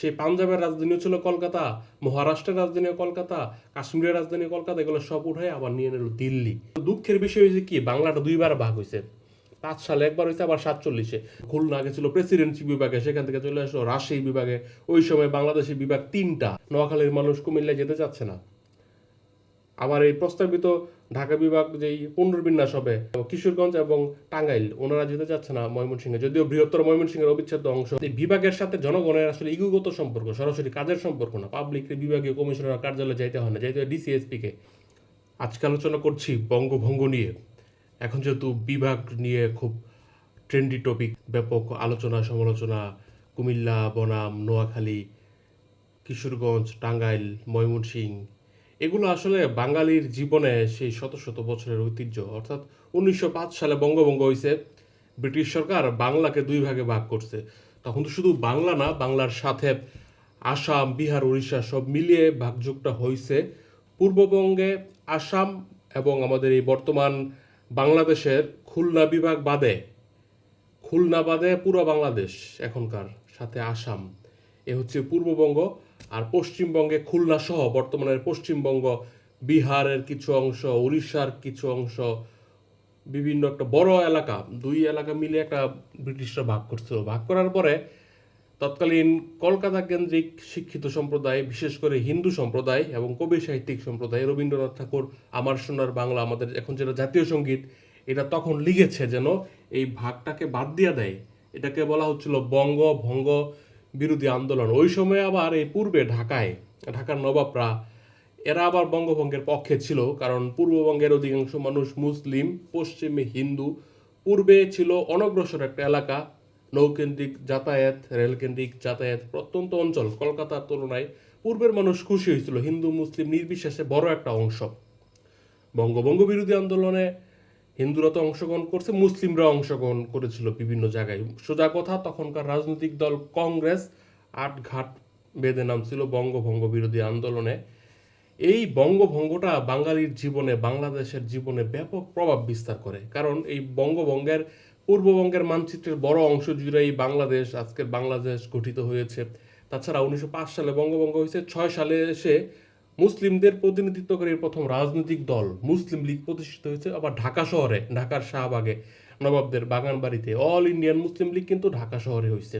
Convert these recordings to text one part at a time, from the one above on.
সেই পাঞ্জাবের রাজধানীও ছিল কলকাতা, মহারাষ্ট্রের রাজধানী কলকাতা, কাশ্মীরের রাজধানী কলকাতা, এগুলো সব উঠে আবার নিয়ে নিল দিল্লি। দুঃখের বিষয় হয়েছে কি, বাংলাটা দুইবার ভাগ হয়েছে। পাঁচ সালে একবার হয়েছে, আবার সাতচল্লিশে। খুলনা আগে ছিল প্রেসিডেন্সি বিভাগে, সেখান থেকে চলে আসলো রাজশাহী বিভাগে। ওই সময় বাংলাদেশের বিভাগ তিনটা। নোয়াখালীর মানুষ কুমিল্লায় যেতে চাচ্ছে না। আবার এই প্রস্তাবিত ঢাকা বিভাগ যেই পুনর্বিন্যাস হবে, কিশোরগঞ্জ এবং টাঙ্গাইল, ওনারা যেতে চাচ্ছে না ময়মনসিংহে। যদিও বৃহত্তর ময়মনসিংহের অবিচ্ছেদ্য অংশ, এই বিভাগের সাথে জনগণের আসলে ইগুগত সম্পর্ক, সরাসরি কাজের সম্পর্ক না। পাবলিক বিভাগীয় কমিশনার কার্যালয়ে যাইতে হয় না যাইতে হয় ডিসিএসপি কে আজকে আলোচনা করছি বঙ্গভঙ্গ নিয়ে। এখন যেহেতু বিভাগ নিয়ে খুব ট্রেন্ডি টপিক ব্যাপক আলোচনা, সমালোচনা, কুমিল্লা, বনাম, নোয়াখালী, কিশোরগঞ্জ, টাঙ্গাইল, ময়মনসিংহ এগুলো আসলে বাঙালির জীবনে সেই শত শত বছরের ঐতিহ্য। অর্থাৎ উনিশশো পাঁচ সালে বঙ্গভঙ্গ হয়েছে ব্রিটিশ সরকার বাংলাকে দুই ভাগে ভাগ করছে। তখন তো শুধু বাংলা না, বাংলার সাথে আসাম, বিহার, উড়িষ্যা সব মিলিয়ে ভাগযোগটা হয়েছে পূর্ববঙ্গে আসাম এবং আমাদের এই বর্তমান বাংলাদেশের খুলনা বিভাগ বাদে, খুলনা বাদে পুরো বাংলাদেশ এখনকার সাথে আসাম। এ হচ্ছে পূর্ববঙ্গ। আর পশ্চিমবঙ্গে খুলনা সহ বর্তমানের পশ্চিমবঙ্গ, বিহারের কিছু অংশ, উড়িষ্যার কিছু অংশ, বিভিন্ন একটা বড় এলাকা, দুই এলাকা মিলে একটা ব্রিটিশরা ভাগ করছিল ভাগ করার পরে তৎকালীন কলকাতা কেন্দ্রিক শিক্ষিত সম্প্রদায়, বিশেষ করে হিন্দু সম্প্রদায় এবং কবি সাহিত্যিক সম্প্রদায়, রবীন্দ্রনাথ ঠাকুর, আমার সোনার বাংলা, আমাদের এখন যেটা জাতীয় সংগীত, এটা তখন লিখেছে যেন এই ভাগটাকে বাদ দিয়ে দেয়। এটাকে বলা হচ্ছিল বঙ্গ ভঙ্গ বিরোধী আন্দোলন। ওই সময় আবার এই পূর্বে ঢাকায়, ঢাকার নবাবরা, এরা আবার বঙ্গভঙ্গের পক্ষে ছিল, কারণ পূর্ববঙ্গের অধিকাংশ মানুষ মুসলিম, পশ্চিমে হিন্দু। পূর্বে ছিল অনগ্রসর একটা এলাকা, নৌকেন্দ্রিক যাতায়াত, রেলকেন্দ্রিক যাতায়াত প্রত্যন্ত অঞ্চল। কলকাতার তুলনায় পূর্বের মানুষ খুশি হয়েছিল, হিন্দু, মুসলিম নির্বিশেষে বড় একটা অংশ। বঙ্গভঙ্গ বিরোধী আন্দোলনে হিন্দুরা তো অংশগ্রহণ করছে, মুসলিমরা অংশগ্রহণ করেছিল বিভিন্ন জায়গায়। সোজা কথা, তখনকার রাজনৈতিক দল কংগ্রেস আট ঘাট বেঁধে নামছিল বঙ্গভঙ্গ বিরোধী আন্দোলনে। এই বঙ্গভঙ্গটা বাঙালির জীবনে, বাংলাদেশের জীবনে ব্যাপক প্রভাব বিস্তার করে। কারণ এই বঙ্গভঙ্গের পূর্ববঙ্গের মানচিত্রের বড় অংশ জুড়েই বাংলাদেশ, আজকের বাংলাদেশ গঠিত হয়েছে। তাছাড়া উনিশশো পাঁচ সালে বঙ্গভঙ্গ হয়েছে, ছয় সালে এসে মুসলিমদের প্রতিনিধিত্বকারী প্রথম রাজনৈতিক দল মুসলিম লীগ প্রতিষ্ঠিত হয়েছে আবার ঢাকা শহরে, ঢাকার শাহবাগে, নবাবদের বাগান বাড়িতে অল ইন্ডিয়ান মুসলিম লীগ কিন্তু ঢাকা শহরে হয়েছে।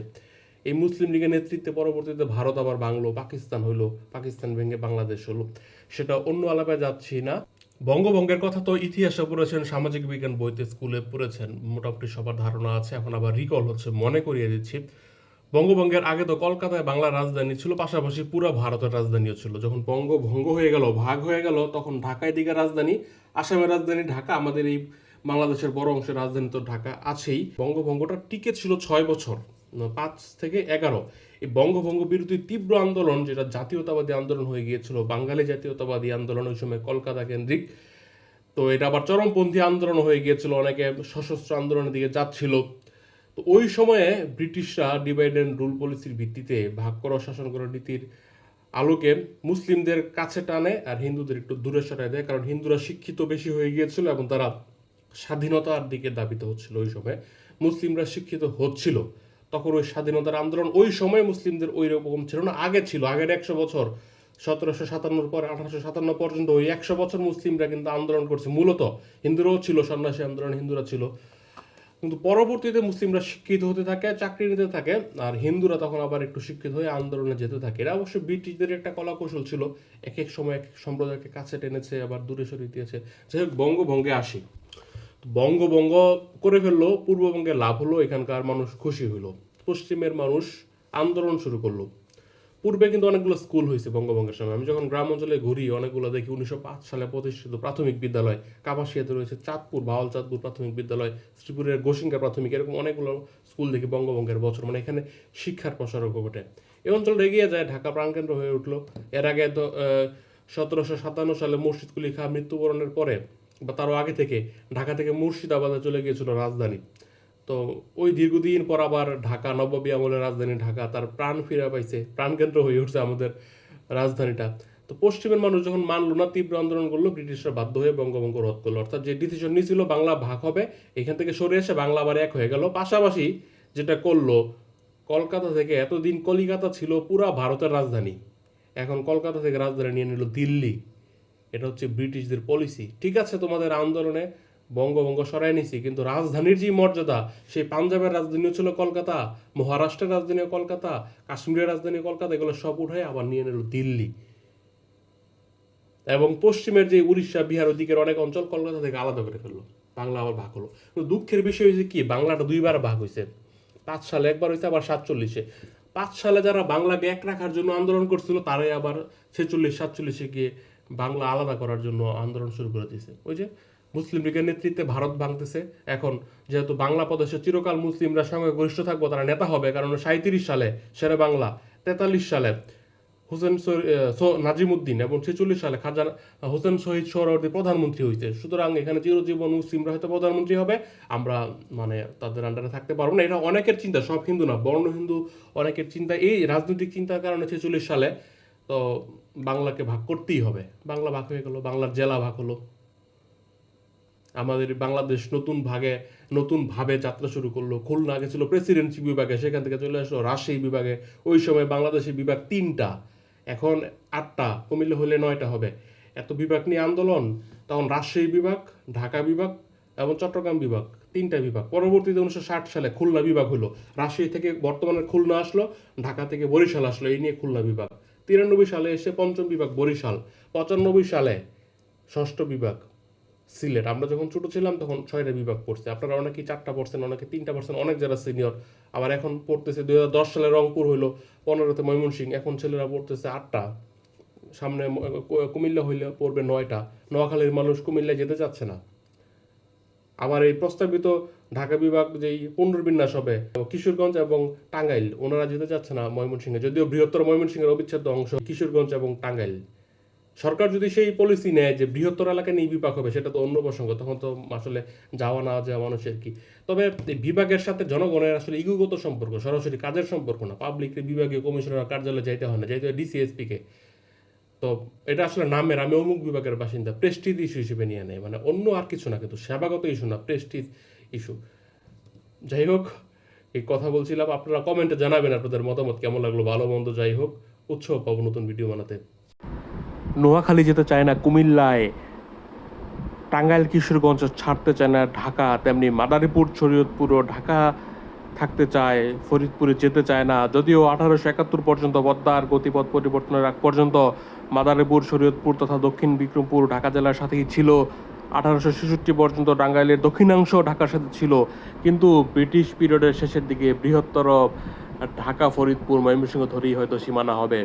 এই মুসলিম লীগের নেতৃত্বে পরবর্তীতে ভারত আবার বাংলো, পাকিস্তান হইল, পাকিস্তান ভেঙে বাংলাদেশ হলো। সেটা অন্য আলাপায় যাচ্ছি না। বঙ্গভঙ্গের কথা তো ইতিহাসে পড়েছেন সামাজিক বিজ্ঞান বইতে স্কুলে পড়েছেন। মোটামুটি সবার ধারণা আছে, এখন আবার রিকল হচ্ছে, মনে করিয়ে দিচ্ছি। বঙ্গভঙ্গের আগে তো কলকাতায় বাংলার রাজধানী ছিল, পাশাপাশি পুরো ভারতের রাজধানীও ছিল। যখন বঙ্গভঙ্গ হয়ে গেল, ভাগ হয়ে গেল, তখন ঢাকায় দিকে রাজধানী, আসামের রাজধানী ঢাকা, আমাদের এই বাংলাদেশের বড় অংশের রাজধানী তো ঢাকা আছেই। বঙ্গভঙ্গটা টিকে ছিল ছয় বছর পাঁচ থেকে এগারো। এই বঙ্গভঙ্গ বিরোধী তীব্র আন্দোলন, যেটা জাতীয়তাবাদী আন্দোলন হয়ে গিয়েছিল, বাঙালি জাতীয়তাবাদী আন্দোলন ওই সময় কলকাতা কেন্দ্রিক। তো এটা আবার চরমপন্থী আন্দোলন হয়ে গিয়েছিল, অনেকে সশস্ত্র আন্দোলনের দিকে যাচ্ছিল। তো ওই সময়ে ব্রিটিশরা ডিভাইড অ্যান্ড রুল পলিসির ভিত্তিতে ভাগ করা শাসন করো নীতির আলোকে মুসলিমদের কাছে টানে আর হিন্দুদের একটু দূরে সরায় দেয়। কারণ হিন্দুরা শিক্ষিত বেশি হয়ে গিয়েছিল এবং তারা স্বাধীনতার দিকে দাবিত হচ্ছিল ওই সময়। মুসলিমরা শিক্ষিত হচ্ছিল। তখন ওই স্বাধীনতার আন্দোলন ওই সময় মুসলিমদের ওই রকম ছিল না, আগে ছিল। আগের একশো বছর, সতেরোশো সাতান্নর পরে, আঠারোশো সাতান্ন পর্যন্ত ওই একশো বছর মুসলিমরা কিন্তু আন্দোলন করছে। মূলত হিন্দুরাও ছিল সন্ন্যাসী আন্দোলন, হিন্দুরা ছিল কিন্তু পরবর্তীতে মুসলিমরা শিক্ষিত হতে থাকে, চাকরি নিতে থাকে, আর হিন্দুরা তখন আবার একটু শিক্ষিত হয়ে আন্দোলনে যেতে থাকে। এরা অবশ্য ব্রিটিশদের একটা কলা কৌশল ছিল এক এক সময় এক এক সম্প্রদায়কে কাছে টেনেছে, আবার দূরে সরিয়ে দিয়েছে। যাই হোক, বঙ্গভঙ্গে আসি। বঙ্গভঙ্গ করে ফেলল, পূর্ববঙ্গে লাভ হলো, এখানকার মানুষ খুশি হলো পশ্চিমের মানুষ আন্দোলন শুরু করল। পূর্বে কিন্তু অনেকগুলো স্কুল হয়েছে বঙ্গভঙ্গের সময়। আমি যখন গ্রাম অঞ্চলে ঘুরি, অনেকগুলো দেখি উনিশশো পাঁচ সালে প্রতিষ্ঠিত প্রাথমিক বিদ্যালয় কাপাসিয়াতে রয়েছে, চাঁদপুর বাউল চাঁদপুর প্রাথমিক বিদ্যালয়, শ্রীপুরের গোসিঙ্গা প্রাথমিক, এরকম অনেকগুলো স্কুল দেখি বঙ্গভঙ্গের বছর মানে এখানে শিক্ষার প্রসারক ঘটে এই অঞ্চলটা এগিয়ে যায়, ঢাকা প্রাণকেন্দ্র হয়ে উঠল। এর আগে তো সতেরোশো সাতান্ন সালে মুর্শিদ খা মৃত্যুবরণের পরে, বা তারও আগে থেকে, ঢাকা থেকে মুর্শিদাবাদে চলে গিয়েছিল রাজধানী। তো ওই দীর্ঘদিন পর আবার ঢাকা, নবাবী আমলের রাজধানী ঢাকা, তার প্রাণ ফিরে পাইছে, প্রাণকেন্দ্র হয়ে উঠছে আমাদের রাজধানীটা। তো পশ্চিমের মানুষ যখন মানলো না, তীব্র আন্দোলন করল, ব্রিটিশরা বাধ্য হয়ে বঙ্গভঙ্গ রদ করল। অর্থাৎ যে ডিসিশন নিয়েছিল বাংলা ভাগ হবে, এখান থেকে সরে এসে বাংলা আবার এক হয়ে গেল। পাশাপাশি যেটা করল, কলকাতা থেকে এতদিন কলিকাতা ছিল পুরা ভারতের রাজধানী। এখন কলকাতা থেকে রাজধানী নিয়ে নিল দিল্লি। এটা হচ্ছে ব্রিটিশদের পলিসি ঠিক আছে, তোমাদের আন্দোলনে বঙ্গভঙ্গ সরাই নিছি, কিন্তু রাজধানীর যে মর্যাদা, সেই পাঞ্জাবের রাজধানীও ছিল কলকাতা, মহারাষ্ট্রের রাজধানীও কলকাতা, কাশ্মীরের রাজধানী কলকাতা, এগুলো সব উঠে আবার নিয়ে নিল দিল্লি। এবং পশ্চিমের যে উড়িষ্যা, বিহার ওদিকের অনেক অঞ্চল কলকাতা থেকে আলাদা করে ফেলল। বাংলা আবার ভাগ হলো। দুঃখের বিষয় হয়েছে কি, বাংলাটা দুইবার ভাগ হয়েছে। পাঁচ সালে একবার হয়েছে, আবার সাতচল্লিশে। পাঁচ সালে যারা বাংলাকে এক রাখার জন্য আন্দোলন করছিল, তারাই আবার ছেচল্লিশ, সাতচল্লিশে গিয়ে বাংলা আলাদা করার জন্য আন্দোলন শুরু করে দিয়েছে। ওই যে মুসলিম লীগের নেতৃত্বে ভারত ভাঙতেছে। এখন যেহেতু বাংলা প্রদেশে চিরকাল মুসলিমরা সঙ্গে গরিষ্ঠ থাকব, তারা নেতা হবে, কারণ সাঁত্রিশ সালে শেরে বাংলা, তেতাল্লিশ সালে হোসেন নাজিমুদ্দিন এবং ছেচল্লিশ সালে খাজা হোসেন শহীদ সোহরাওয়ার্দী প্রধানমন্ত্রী হয়েছে সুতরাং এখানে চিরজীবন মুসলিমরা হয়তো প্রধানমন্ত্রী হবে। আমরা মানে তাদের আন্ডারে থাকতে পারব না। এটা অনেকের চিন্তা, সব হিন্দু না, বর্ণ হিন্দু অনেকের চিন্তা। এই রাজনৈতিক চিন্তার কারণে ছেচল্লিশ সালে তো বাংলাকে ভাগ করতেই হবে। বাংলা ভাগ হয়ে গেলো, বাংলার জেলা ভাগ হলো। আমাদের বাংলাদেশ নতুন ভাগে, নতুন ভাবে যাত্রা শুরু করল। খুলনা আগে ছিল প্রেসিডেন্সি বিভাগে, সেখান থেকে চলে আসলো রাজশাহী বিভাগে। ওই সময় বাংলাদেশের বিভাগ তিনটা, এখন আটটা, কুমিল্লা হলে নয়টা হবে। এত বিভাগ নিয়ে আন্দোলন, তখন রাজশাহী বিভাগ, ঢাকা বিভাগ এবং চট্টগ্রাম বিভাগ, তিনটা বিভাগ। পরবর্তীতে উনিশশো ষাট সালে খুলনা বিভাগ হলো। রাজশাহী থেকে বর্তমানে খুলনা আসলো, ঢাকা থেকে বরিশাল আসলো, এই নিয়ে খুলনা বিভাগ। তিরানব্বই সালে এসে পঞ্চম বিভাগ বরিশাল। পঁচানব্বই সালে ষষ্ঠ বিভাগ। সিলেট। আমরা যখন ছোট ছিলাম তখন ছয়টা বিভাগ পড়ছে। আপনারা অনেকেই চারটা পড়ছেন, অনেকে তিনটা পড়ছেন, অনেক যারা সিনিয়র আবার এখন পড়তেছে দুই হাজার দশ সালে রংপুর হইল, পনেরোতে ময়মনসিংহ, এখন ছেলেরা পড়তেছে আটটা। সামনে কুমিল্লা হইলে পড়বে নয়টা। নোয়াখালীর মানুষ কুমিল্লায় যেতে চাচ্ছে না। আবার এই প্রস্তাবিত ঢাকা বিভাগ যেই পুনর্বিন্যাস হবে, কিশোরগঞ্জ এবং টাঙ্গাইল, ওনারা যেতে চাচ্ছে না ময়মনসিংহে। যদিও বৃহত্তর ময়মনসিংহের অবিচ্ছেদ্য অংশ কিশোরগঞ্জ এবং টাঙ্গাইল। সরকার যদি সেই পলিসি নেয় যে বৃহত্তর এলাকায় নিয়ে বিভাগ হবে, সেটা তো অন্য প্রসঙ্গ, তখন তো আসলে যাওয়া না যাওয়া মানুষের কি? তবে বিভাগের সাথে জনগণের আসলে ইগুগত সম্পর্ক, সরাসরি কাজের সম্পর্ক না পাবলিক বিভাগীয় কমিশনার কার্যালয়ে যাইতে হয় না যাইতে হয় ডিসিএসপি কে। তো এটা আসলে নামের, আমি অমুক বিভাগের বাসিন্দা প্রেস্টিজ ইস্যু হিসেবে নিয়ে নেয় মানে অন্য আর কিছু না, কিন্তু সেবাগত ইস্যু না প্রেস্টিজ ইস্যু যাই হোক, এই কথা বলছিলাম, আপনারা কমেন্টে জানাবেন আপনাদের মতামত কেমন লাগল, ভালো মন্দ যাই হোক উৎসাহ পাবো নতুন ভিডিও বানাতে। নোয়াখালী যেতে চায় না, কুমিল্লায়। টাঙ্গাইল কিশোরগঞ্জ ছাড়তে চায় না, ঢাকা, তেমনি মাদারীপুর শরীয়তপুরও ঢাকা থাকতে চায়, ফরিদপুরে যেতে চায় না। যদিও আঠারোশো একাত্তর পর্যন্ত পদ্মার গতিপথ পরিবর্তনের আগ পর্যন্ত মাদারীপুর, শরীয়তপুর তথা দক্ষিণ বিক্রমপুর ঢাকা জেলার সাথেই ছিল। আঠারোশো ছেষট্টি পর্যন্ত টাঙ্গাইলের দক্ষিণাংশ ঢাকার সাথে ছিল। কিন্তু ব্রিটিশ পিরিয়ডের শেষের দিকে বৃহত্তর ঢাকা, ফরিদপুর, ময়মনসিংহ ধরেই হয়তো সীমানা হবে।